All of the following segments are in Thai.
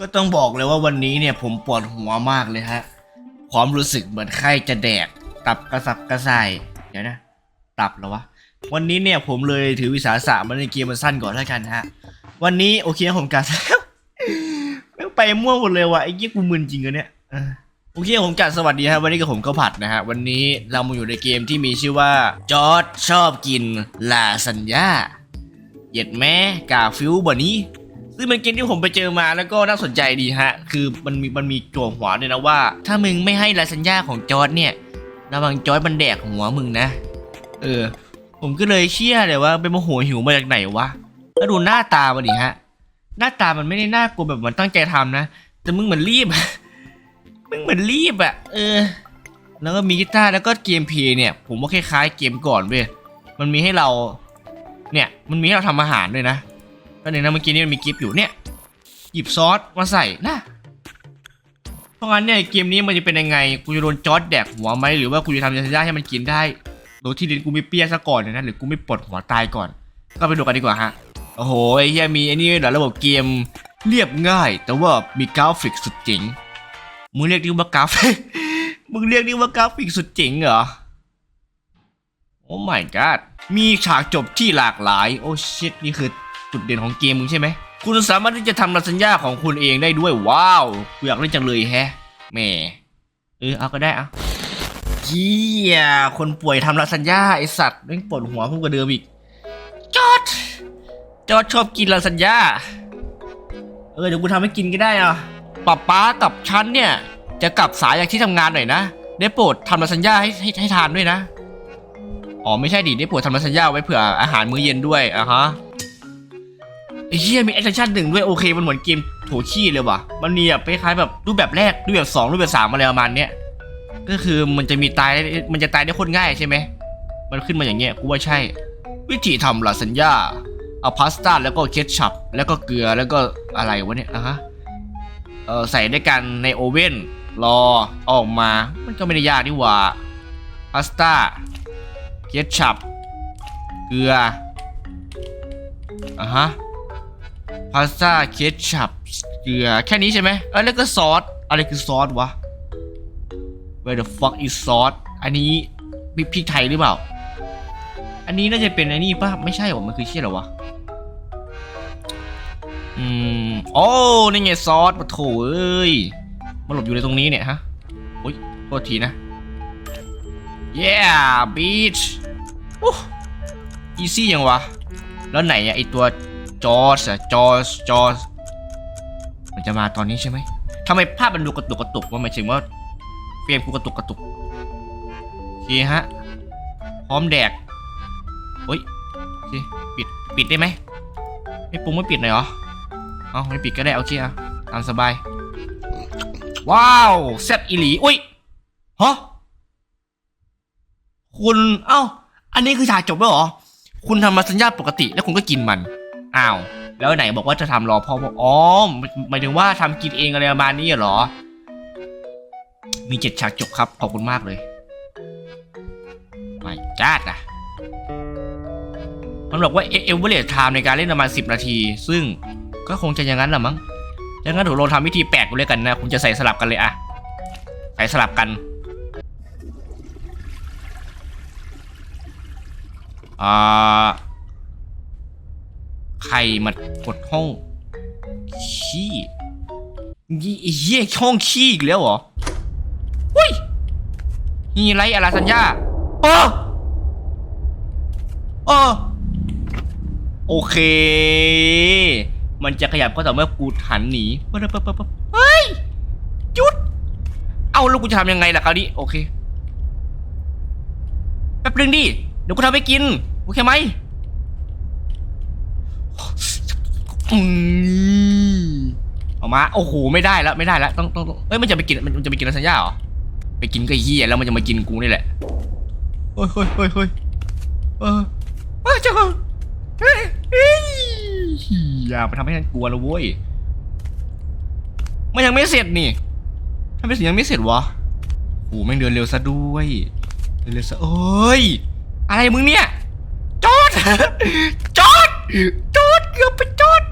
ก็ต้องบอกเลยว่าวันนี้เนี่ยผมปวดหัวมากเลยฮะ ความรู้สึกเหมือนไข้จะแดก ตับกระสับกระส่าย เดี๋ยวนะ ตับเหรอวะ วันนี้เนี่ยผมเลยถือวิสาสะมาในเกมมันสั้นก่อนแล้วกันฮะ วันนี้โอเคผมกัดแม่ไปมั่วหมดเลยว่ะไอ้ยี่กูมึนจริงอะเนี่ยโอเคผมกัดสวัสดีครับวันนี้กับผมก็ผัดนะฮะวันนี้เรามาอยู่ในเกมที่มีชื่อว่าจอร์ดชอบกินลาสัญญาเหย็ดแม่กาฟิวบ่นี้ ซึ่งเป็นเกมที่ผมไปเจอมาแล้วก็น่าสนใจดีฮะ คือมันมีมันมีโจวหัวเลยนะว่า ถ้ามึงไม่ให้ลาสัญญาของจอร์ดเนี่ยระวังจอร์ดมันแดกหัวมึงนะ เออ ผมก็เลยเชื่อเลยว่าเป็นโมโหหิวมาจากไหนวะแล้วดูหน้าตามันดิฮะ หน้าตามันไม่ได้น่ากลัวแบบมันตั้งใจทำนะ แต่มึงเหมือนรีบ มึงเหมือนรีบอะเออ แล้วก็มีกีตาร์แล้วก็เกมเพลย์เนี่ย ผมว่าคล้ายๆเกมก่อนเว้ย มันมีให้เรา เนี่ย มันมีให้เราทำอาหารด้วยนะ ก็ในนั้นะเมื่อกี้นี่มันมีกิฟต์อยู่เนี่ย หยิบซอสมาใส่นะเพราะงั้นเนี่ยเกมนี้มันจะเป็นยังไง กูจะโดนจอร์ดแดกหัวไหมหรือว่ากูจะทำยาสยาให้มันกินได้โดยที่ลิ้นกูไม่เปี้ยซะก่อนนะหรือกูไม่ปลดหัวตายก่อน ก็ไปดูกันดีกว่าฮะ โอ้โหไอ้เฮียมีไอ้นี่ด้วยเหรอระบบเกมเรียบง่าย แต่ว่ามีกราฟิกสุดเจ๋งมึงเรียกนี่ว่ากราฟิกมึงเรียกนี่ว่ากราฟิกสุดเจ๋งเหรอโอ้ my god มีฉากจบที่หลากหลาย โอ้ชิตนี่คือ จุดเด่นของเกมมึงใช่ไหมคุณสามารถที่จะทำรัสัญญาของคุณเองได้ด้วยว้าวกูอยากเล่นจังเลยแฮะแหม่เออเอาก็ได้เอาเฮียคนป่วยทำรัสัญญาไอสัตว์แม่งปวดหัวพิ่งกว่าเดิมอีกจอดจอดชอบกินลาซานญ่าเออเดี๋ยวกูทำให้กินก็ได้อะป๊าป๊ากับฉันเนี่ยจะกลับสายจากที่ทำงานหน่อยนะได้โปรดทำลาซานญ่าให้ให้ให้ทานด้วยนะอ๋อไม่ใช่ดิได้โปรดทำลาซานญ่าไว้เผื่ออาหารมื้อเย็นด้วยอะฮะ ไอ้เหี้ยมีแอคชั่นหนึ่งด้วยโอเคมันเหมือนเกมโถขี้เลยว่ะ มันมีแบบคล้ายๆแบบรูปแบบแรกรูปแบบสองรูปแบบสามอะไรประมาณเนี้ยก็คือมันจะมีตายมันจะตายได้คตรง่ายใช่ไหมมันขึ้นมาอย่างเงี้ยกูว่าใช่ วิธีทำลาซานญ่าเอาพาสต้าแล้วก็เคทชัพแล้วก็เกลือแล้วก็อะไรวะเนี่ยอะฮะเออใส่ด้วยกันในโอเว่นรอออกมา มันก็ไม่ได้ยากนี่หว่าพาสต้าเคทชัพเกลืออะฮะ พาสต้าเคชัพเกลือแค่นี้ใช่ไหมเออแล้วก็ซอสอะไรคือซอสวะ Where the fuck is sauce อันนี้พริกไทยหรือเปล่า อันนี้น่าจะเป็นไอ้นี่ป่ะ ไม่ใช่หรอ มันคือเชี่ยเหรอวะ อืม โอ้นี่ไงซอสปะโถเอ้ย มันหลบอยู่ในตรงนี้เนี่ยฮะโอ้ยโทษทีนะ yeah beach โอ้อีซี่ยังวะ แล้วไหนอะไอตัว จอสอะจอสจอสมันจะมาตอนนี้ใช่ไหมทำไมภาพมันดูกระตุกกระตุกว่าหมายถึงว่าเฟรมกูกระตุกกระตุกโอเคฮะ พร้อมแดกเฮ้ยโอเคปิดปิดได้ไหมไม่ปรุงไม่ปิดหน่อยเหรอเอาไม่ปิดก็ได้โอเคอะตามสบาย ว้าวแซ่บอีหลีอุ้ยฮะคุณเอ้า อันนี้คือฉากจบแล้วเหรอ คุณทำมาสัญญาปกติแล้วคุณก็กินมัน อ้าว แล้วไหนบอกว่าจะทำรอพ่อบอกอ๋อหมายถึงว่าทำกินเองอะไรประมาณนี้เหรอ มีเจ็ดฉากจบครับ ขอบคุณมากเลยไม่จ้าดอะมันบอกว่าเอเวอเรสไทม์ในการเล่นประมาณ10นาที ซึ่งก็คงจะอย่างนั้นแหละมั้งดังนั้นถูกลองทำวิธีแปลกกูเลยกันนะคุณจะใส่สลับกันเลยอะใส่สลับกันอ่า ใครมากดห้องขี้ยี่เยี่ยห้องขี้อีกแล้วเหรอหุ้ยนี่ไรอะไรสัญญาโอ้โอ้โอเค มันจะขยับก็ต่อเมื่อกูหันหนีปะปะปะปะเฮ้ยหยุด เอาแล้วกูจะทำยังไงล่ะคราวนี้โอเคแป๊บนึงดิ เดี๋ยวกูทำให้กิน โอเคไหม อืมเอามา โอ้โห ไม่ได้แล้ว ไม่ได้แล้วต้องต้องต้องเอ้ย มันจะไปกิน มันจะไปกินลาซานญ่าเหรอ ไปกินก็เฮียแล้วมันจะมากินกูนี่แหละเฮ้ยเฮ้ยเฮ้ยเฮ้ยเออเออเจ้าเฮ้ยเฮ้ยอย่าไปทำให้ฉันกลัวล้วเว้ย มันยังไม่เสร็จนี่ทำไมถึงยังไม่เสร็จวะโอ้แม่งเดินเร็วซะด้วยเดินเร็วซะเอ้ย อะไรมึงเนี่ยจอดจอดจ เกือบไปจอด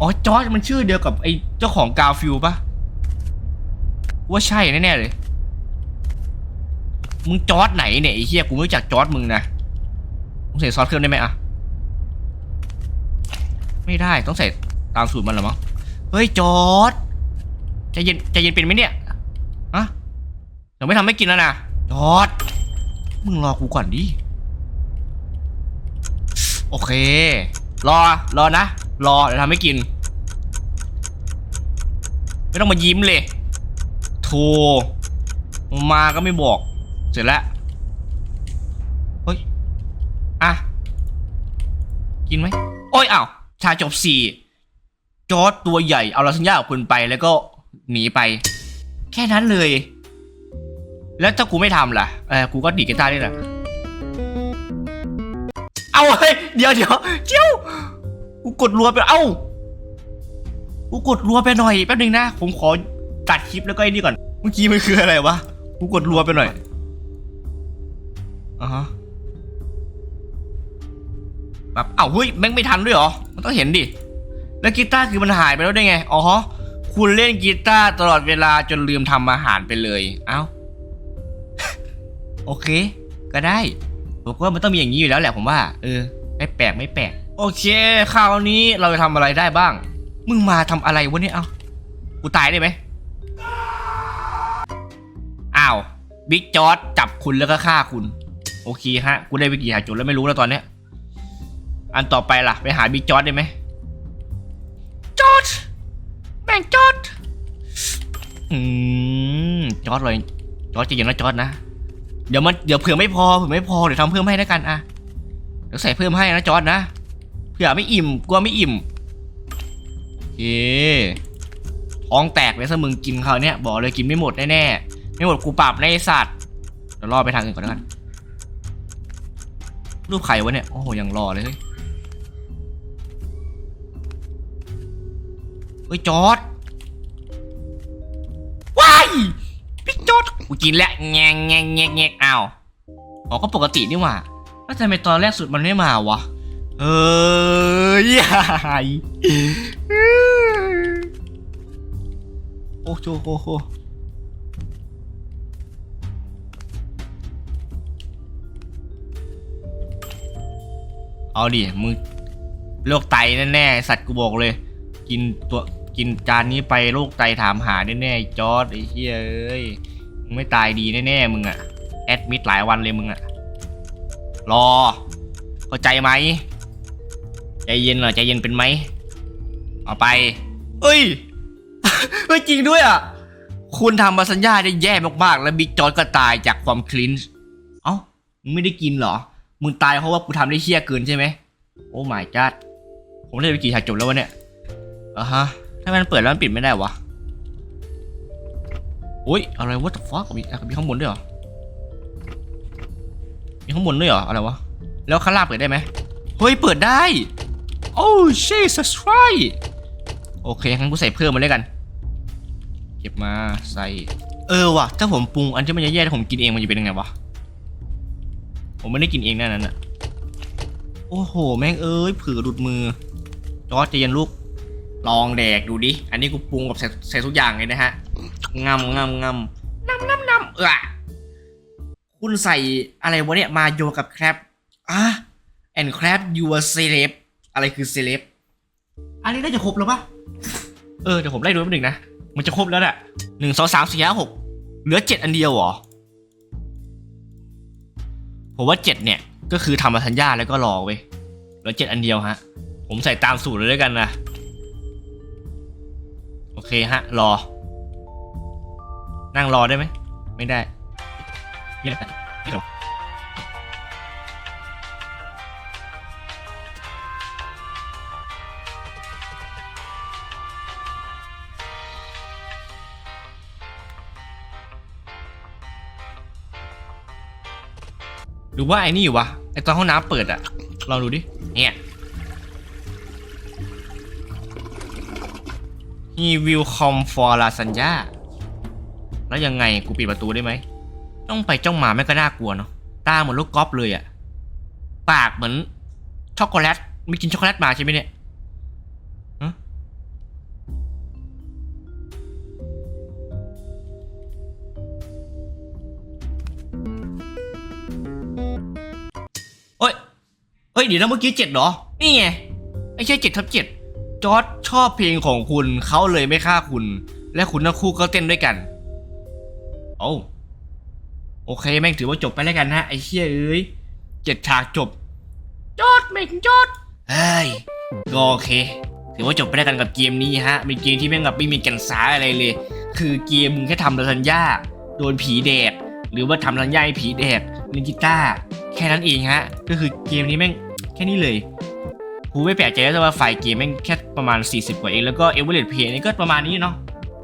อ๋อจอร์จมันชื่อเดียวกับไอ้เจ้าของกาฟิลปะว่าใช่แน่ๆเลย มึงจอร์จไหนเนี่ยไอ้เหี้ยกูไม่รู้จักจอร์จมึงนะมึงใส่ซอสเพิ่มได้ไหมอะไม่ได้ต้องใส่ตามสูตรมันหรอมั้งเฮ้ยจอร์จใจเย็นใจเย็นเป็นไหมเนี่ยฮะเดี๋ยวไม่ทำให้กินแล้วนะจอร์จมึงรอกูก่อนดิโอเค รอ รอนะ รอ เดี๋ยวทำให้กิน ไม่ต้องมายิ้มเลย โทร มาก็ไม่บอก เสร็จแล้ว เฮ้ย อะ กินไหม โอ้ยอ้าว ชาจบสี่ จอร์ดตัวใหญ่ เอาลาซานญ่าของคุณไปแล้วก็หนีไป แค่นั้นเลย แล้วถ้ากูไม่ทำล่ะ เออกูก็ดีดกีตาร์ได้แหละ เอาเฮ้ยเดี๋ยวเดี๋ยวเจ้ากูกดรัวไปเอ้ากูกดรัวไปหน่อยแป๊บนึงนะผมขอตัดคลิปแล้วก็ไอ้นี่ก่อน เมื่อกี้มันคืออะไรวะกูกดรัวไปหน่อยอ่าฮะแบบเอ้าเฮ้ยแม่งไม่ทันด้วยเหรอมันต้องเห็นดิแล้วกีตาร์คือมันหายไปแล้วได้ไงอ๋อคุณเล่นกีตาร์ตลอดเวลาจนลืมทำอาหารไปเลย เอ้า โอเค ก็ได้ ผมว่ามันต้องมีอย่างนี้อยู่แล้วแหละผมว่า เออ ไม่แปลกไม่แปลกโอเคคราวนี้เราจะทำอะไรได้บ้าง มึงมาทำอะไรวะเนี่ยเอ้ากูตายได้ไหมอ้าวบิ๊กจอร์ดจับคุณแล้วก็ฆ่าคุณ โอเคฮะ กูได้วิกิหาจุดแล้วไม่รู้แล้วตอนเนี้ยอันต่อไปล่ะ ไปหาบิ๊กจอร์ดได้ไหมจอร์ดแม่งจอร์ดอืมจอร์ดเลยจอร์ดจะยังนะจอร์ดนะ เดี๋ยวมันเดี๋ยวเผื่อไม่พอเผื่อไม่พอเดี๋ยวทำเพิ่มให้แล้วกันอะเดี๋ยวใส่เพิ่มให้นะจอร์ดนะเผื่อไม่อิ่มกลัวไม่อิ่มโอเคท้องแตกเลยถ้ามึงกินเขาเนี่ยบอกเลยกินไม่หมดแน่ๆไม่หมดกูปรับในสัตว์เดี๋ยวรอไปทางอื่นก่อนแล้วกันรูปไข่วะเนี่ยโอ้โหยังรอเลยเฮ้ยเฮ้ยจอด กูกินแล้วแงงแงงแงงแงงอ้าวอ๋อก็ปกตินี่หว่าแล้วทำไมตอนแรกสุดมันไม่มาวะ เออยายโอ้โหโอ้โหเอาดิมึงโรคไตแน่ๆสัตว์กูบอกเลย กินตัวกินจานนี้ไปโรคไตถามหาแน่ๆจอร์ดไอ้เหี้ยเอ้ย มึงไม่ตายดีแน่ๆมึงอะแอดมิดหลายวันเลยมึงอะรอ เข้าใจไหมใจเย็นเหน่อใจเย็นเป็นไหมเอาไปเอ้ยเฮ้ยจริงด้วยอะ คุณทำมาสัญญาได้แย่มากๆ แล้วบิ๊กจอร์ดก็ตายจากความคลินช์เอ้ามึงไม่ได้กินเหรอ มึงตายเพราะว่ากูทำได้เชี่ยเกินใช่ไหมโอ้ my god ผมเล่นไปกี่ฉากจบแล้ววะเนี่ยอะฮะถ้ามันเปิดแล้วมันปิดไม่ได้วะ อ้ยอะไรวะ the fuck มีมีข้างบนด้วยเหรอ มีข้างบนด้วยเหรอ อะไรวะ แล้วข้างล่างเปิดได้ไหมเฮ้ย เปิดได้ โอ้ Jesus Christ โอเคงั้นกูใส่เพิ่มมาเลยกัน เก็บมาใส่ เออว่ะ ถ้าผมปรุงอันที่มันแย่ๆถ้าผมกินเองมันจะเป็นยังไงวะ ผมไม่ได้กินเองแน่นั้นอะโอ้โห แม่งเอ้ยเผือหลุดมือจอร์จใจเย็นลูก ลองแดกดูดิ อันนี้กูปรุงกับใส่ใส่ทุกอย่างเลยนะฮะงำงำงำน้ำน้ำน้ำเออคุณใส่อะไรวะเนี่ยมาโยกับแครบอะ and crab you are celeb อะไรคือเซเลบอันนี้น่าจะครบแล้วปะเออเดี๋ยวผมไล่ดูแป๊บหนึงนะ มันจะครบแล้วแหละหนึ่งสองสามสี่ห้าหกเหลือเจ็ดอันเดียวเหรอ ผมว่าเจ็ดเนี่ยก็คือทำมาทัญญาแล้วก็รอเว้ยเหลือเจ็ดอันเดียวฮะ ผมใส่ตามสูตรเลยแล้วยกันนะ โอเคฮะ รอ นั่งรอได้ไหม ไม่ได้นี่แหละนี่หรอหรือว่าไอ้นี่อยู่วะไอ้ตอนห้องน้ำเปิดอะลองดูดิเนี่ย he will come for lasagna แล้วยังไงกูปิดประตูได้ไหม ต้องไปจ้องหมาไม่ก็น่ากลัวเนาะ ตาเหมือนลูกกอล์ฟเลยอะปากเหมือนช็อกโกแลตไม่กินช็อกโกแลตมาใช่ไหมเนี่ยเฮ้ย เฮ้ย เดี๋ยวนะเมื่อกี้เจ็ดหรอ นี่ไง ไอ้ใช่เจ็ดทับเจ็ด จอร์ดชอบเพลงของคุณเขาเลยไม่ฆ่าคุณ และคุณทั้งคู่ก็เต้นด้วยกัน โอ้โอเคแม่งถือว่าจบไปแล้วกันฮะไอ้เชี่ยเอ้ยเจ็ดฉากจบ จอดแม่งจอดเฮ้ยก็โอเค ถือว่าจบไปแล้วกันกับเกมนี้ฮะเป็นเกมที่แม่งแบบไม่มีกันสาอะไรเลย คือเกมมึงแค่ทำสัญญาโดนผีแดกหรือว่าทำสัญญาให้ผีแดกเล่นกีตาร์แค่นั้นเองฮะ ก็คือเกมนี้แม่งแค่นี้เลย กูไม่แปลกใจแล้วว่าไฟล์เกมแม่งแค่ประมาณ 40 กว่าเอง แล้วก็เอเวอร์เรเพย์นี่ก็ประมาณนี้เนาะ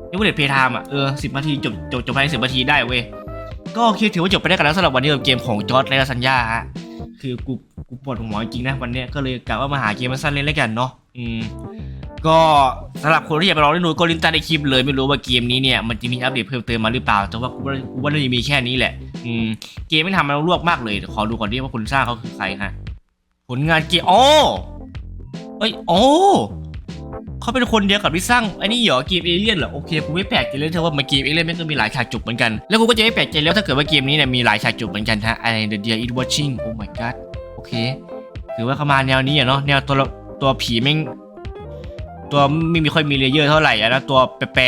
เอเวอร์เรเพย์ไทม์อะ เออ10นาทีจบจบจบภายใน10นาทีได้เว้ย ก็โอเคถือว่าจบไปได้กันแล้วสำหรับวันนี้กับเกมของจอร์ดและสัญญาฮะ คือกูกูปวดหัวจริงๆนะวันเนี้ยก็เลยกะว่ามาหาเกมมาสั้นเล่นแล้วกันเนาะ อืม ก็สำหรับคนที่อยากไปลองเล่นดูก็ลิงก์ใต้ในคลิปเลยไม่รู้ว่าเกมนี้เนี่ยมันจะมีอัปเดตเพิ่มเติมมาหรือเปล่า แต่ว่ากูว่ากูว่าน่าจะมีแค่นี้แหละ อืม เกมไม่ทำมาลวกมากเลยเดี๋ยวขอดูก่อนดิว่าคนสร้างเขาคือใครฮะ ผลงานเกมโอ้ เอ้ย โอ้เขาเป็นคนเดียวกับที่สร้างไอ้นี่เหรอเกมเอเลี่ยนเหรอโอเคกูไม่แปลกใจเลยเธอว่ามาเกมเอเลี่ยนแม่งก็มีหลายฉากจบเหมือนกันแล้วกูก็จะไม่แปลกใจแล้วถ้าเกิดว่าเกมนี้เนี่ยมีหลายฉากจบเหมือนกันฮะไอ้ The Dear Is Watching Oh my god โอเคถือว่าเขามาแนวนี้อะเนาะแนวตัวตัวผีแม่งตัวไม่มีค่อยมีเลเยอร์เท่าไหร่อะนะตัวแปร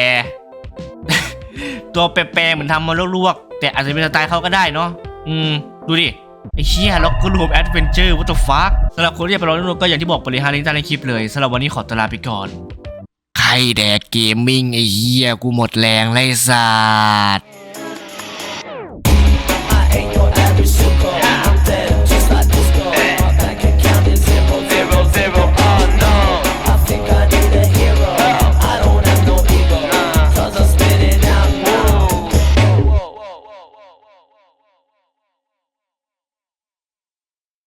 ตัวแปรเหมือนทำมาลวกๆแต่อาจจะเป็นสไตล์เขาก็ได้เนาะอืมดูดิ ไอ้เชี่ยล็อกก็รวมแอดเวนเจอร์วัตถุฟักสำหรับคนที่อยากไปลองเล่นก็อย่างที่บอกไปเลยฮะลิงก์ใต้ในคลิปเลยสำหรับวันนี้ขอตวลาไปก่อน ใครแดกเกมมิ่งไอ้เหี้ยกูหมดแรงไล่สัตว์